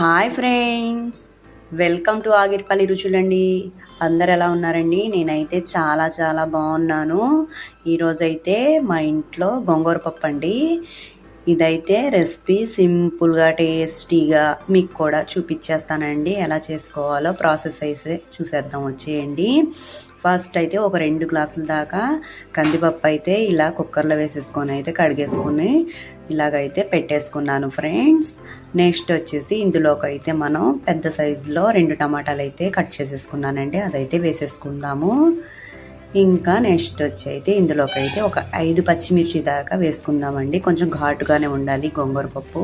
Hi friends. Welcome to Agiripalli రుచులండి. అందరు ఎలా ఉన్నారండి? నేనైతే చాలా చాలా బాగున్నాను. ఈరోజైతే మా ఇంట్లో గోంగూర పప్పు అండి. ఇదైతే రెసిపీ సింపుల్గా టేస్టీగా మీకు కూడా చూపించేస్తానండి ఎలా చేసుకోవాలో ప్రాసెస్ అయితే చూసేద్దాం వచ్చేయండి. ఫస్ట్ అయితే ఒక రెండు గ్లాసుల దాకా కందిపప్పు అయితే ఇలా కుక్కర్లో వేసేసుకొని అయితే కడిగేసుకొని ఇలాగైతే పెట్టేసుకున్నాను ఫ్రెండ్స్. నెక్స్ట్ వచ్చేసి ఇందులోకి అయితే మనం పెద్ద సైజులో రెండు టమాటాలు అయితే కట్ చేసేసుకున్నానండి. అదైతే వేసేసుకుందాము. ఇంకా నెక్స్ట్ వచ్చి అయితే ఇందులోకి అయితే ఒక ఐదు పచ్చిమిర్చి దాకా వేసుకుందామండి. కొంచెం ఘాటుగానే ఉండాలి గోంగూర పప్పు.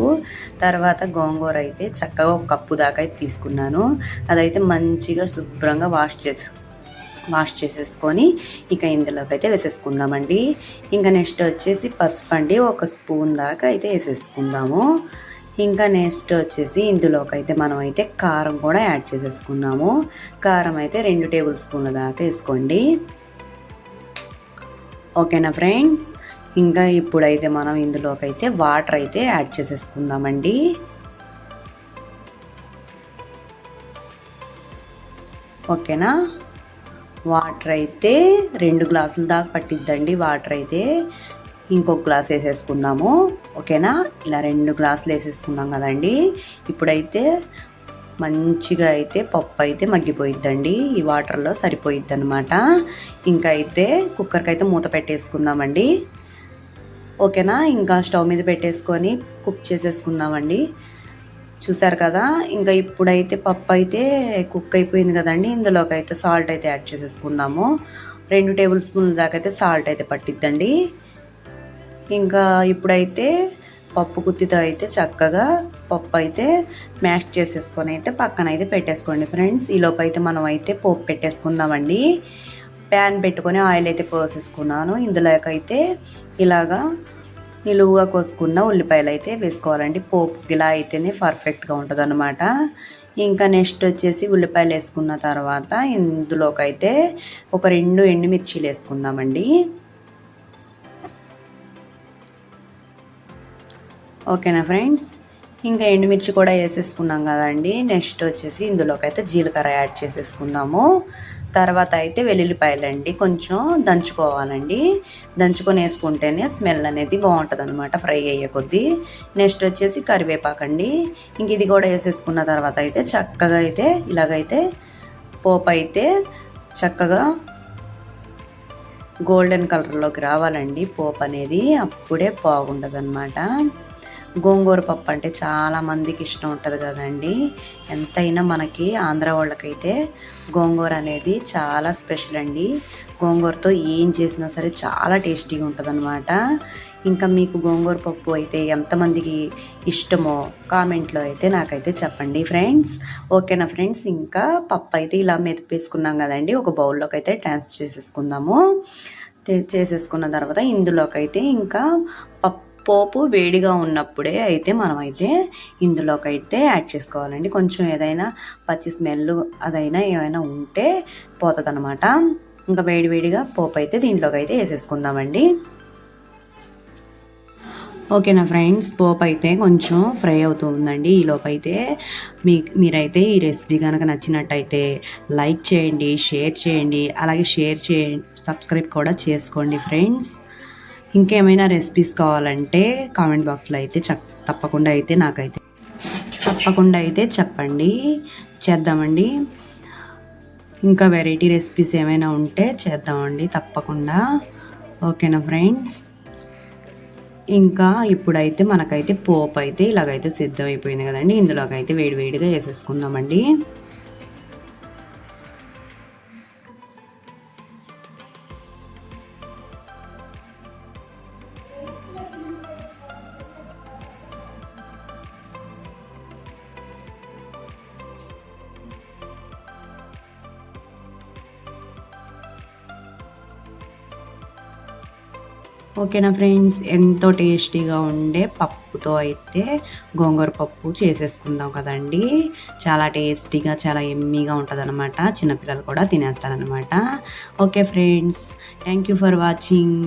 తర్వాత గోంగూర అయితే చక్కగా ఒక కప్పు దాకా అయితే తీసుకున్నాను. అదైతే మంచిగా శుభ్రంగా వాష్ చేసు వాష్ చేసేసుకొని ఇక ఇందులోకి అయితే వేసేసుకుందామండి. ఇంకా నెక్స్ట్ వచ్చేసి పసుపు అండి ఒక స్పూన్ దాకా అయితే వేసేసుకుందాము. ఇంకా నెక్స్ట్ వచ్చేసి ఇందులోకి అయితే మనం అయితే కారం కూడా యాడ్ చేసేసుకుందాము. కారం అయితే రెండు టేబుల్ స్పూన్ల దాకా వేసుకోండి. ఓకేనా ఫ్రెండ్స్? ఇంకా ఇప్పుడైతే మనం ఇందులోకి అయితే వాటర్ అయితే యాడ్ చేసేసుకుందామండి. ఓకేనా? వాటర్ అయితే రెండు గ్లాసుల దాకా పట్టిద్దండి. వాటర్ అయితే ఇంకొక గ్లాస్ వేసేసుకుందాము. ఓకేనా? ఇలా రెండు గ్లాసులు వేసేసుకున్నాం కదండి. ఇప్పుడైతే మంచిగా అయితే పప్పు అయితే మగ్గిపోయిద్దండి. ఈ వాటర్లో సరిపోయిద్ది అనమాట ఇంకా అయితే కుక్కర్కి అయితే మూత పెట్టేసుకుందామండి. ఓకేనా? ఇంకా స్టవ్ మీద పెట్టేసుకొని కుక్ చేసేసుకుందామండి. చూసారు కదా? ఇంకా ఇప్పుడైతే పప్పు అయితే కుక్ అయిపోయింది కదండి. ఇందులోకి అయితే సాల్ట్ అయితే యాడ్ చేసేసుకుందాము. రెండు టేబుల్ స్పూన్ల దాకా అయితే సాల్ట్ అయితే పట్టిద్దండి. ఇంకా ఇప్పుడైతే పప్పు కుత్తితో అయితే చక్కగా పప్పు అయితే మ్యాష్ చేసేసుకొని అయితే పక్కన అయితే పెట్టేసుకోండి ఫ్రెండ్స్. ఈలోపు అయితే మనం అయితే పోపు పెట్టేసుకుందామండి. ప్యాన్ పెట్టుకొని ఆయిల్ అయితే పోసేసుకున్నాను. ఇందులోకైతే ఇలాగా నిలువుగా కోసుకున్న ఉల్లిపాయలు అయితే వేసుకోవాలండి. పోపు ఇలా అయితేనే పర్ఫెక్ట్గా ఉంటుంది అనమాట ఇంకా నెక్స్ట్ వచ్చేసి ఉల్లిపాయలు వేసుకున్న తర్వాత ఇందులోకైతే ఒక రెండు ఎండుమిర్చీలు వేసుకుందామండి. ఓకేనా ఫ్రెండ్స్? ఇంకా ఎండుమిర్చి కూడా వేసేసుకున్నాం కదండి. నెక్స్ట్ వచ్చేసి ఇందులోకి అయితే జీలకర్ర యాడ్ చేసేసుకుందాము. తర్వాత అయితే వెల్లుల్లిపాయలండి. కొంచెం దంచుకోవాలండి. దంచుకొని వేసుకుంటేనే స్మెల్ అనేది బాగుంటుంది అనమాట ఫ్రై అయ్యే కొద్దీ. నెక్స్ట్ వచ్చేసి కరివేపాకండి. ఇంక ఇది కూడా వేసేసుకున్న తర్వాత అయితే చక్కగా అయితే ఇలాగైతే పోపు అయితే చక్కగా గోల్డెన్ కలర్లోకి రావాలండి. పోపు అనేది అప్పుడే బాగుంటుంది అనమాట గోంగూర పప్పు అంటే చాలా మందికి ఇష్టం ఉంటుంది కదండి. ఎంతైనా మనకి ఆంధ్ర వాళ్ళకైతే గోంగూర అనేది చాలా స్పెషల్ అండి. గోంగూరతో ఏం చేసినా సరే చాలా టేస్టీగా ఉంటుంది అనమాట ఇంకా మీకు గోంగూర పప్పు అయితే ఎంతమందికి ఇష్టమో కామెంట్లో అయితే నాకైతే చెప్పండి ఫ్రెండ్స్. ఓకేనా ఫ్రెండ్స్? ఇంకా పప్పు అయితే ఇలా మెతిపేసుకున్నాం కదండి. ఒక బౌల్లోకి అయితే ట్రాన్స్ చేసేసుకుందాము. చేసేసుకున్న తర్వాత ఇందులోకి అయితే ఇంకా పప్పు పోపు వేడిగా ఉన్నప్పుడే అయితే మనం అయితే యాడ్ చేసుకోవాలండి. కొంచెం ఏదైనా పచ్చి స్మెల్ అదైనా ఏమైనా ఉంటే పోతుంది అనమాట ఇంకా వేడివేడిగా పోపు అయితే దీంట్లోకి అయితే వేసేసుకుందామండి. ఓకే నా ఫ్రెండ్స్? పోప్ అయితే కొంచెం ఫ్రై అవుతూ ఉందండి. ఈ లోపైతే మీ మీరైతే ఈ రెసిపీ కనుక నచ్చినట్టయితే లైక్ చేయండి షేర్ చేయండి అలాగే షేర్ చేయండి సబ్స్క్రైబ్ కూడా చేసుకోండి ఫ్రెండ్స్. ఇంకేమైనా రెసిపీస్ కావాలంటే కామెంట్ బాక్స్లో అయితే తప్పకుండా అయితే నాకైతే తప్పకుండా అయితే చెప్పండి. చేద్దామండి. ఇంకా వెరైటీ రెసిపీస్ ఏమైనా ఉంటే చేద్దామండి తప్పకుండా. ఓకేనా ఫ్రెండ్స్ ఇంకా ఇప్పుడైతే మనకైతే పోపు అయితే ఇలాగైతే సిద్ధమైపోయింది కదండి. ఇందులోకైతే వేడివేడిగా వేసేసుకుందామండి. ఓకేనా ఫ్రెండ్స్? ఎంతో టేస్టీగా ఉండే పప్పుతో అయితే గోంగూర పప్పు చేసేసుకుందాం కదండి. చాలా టేస్టీగా చాలా ఎమ్మీగా ఉంటుంది అనమాట చిన్నపిల్లలు కూడా తినేస్తారనమాట okay friends thank you for watching.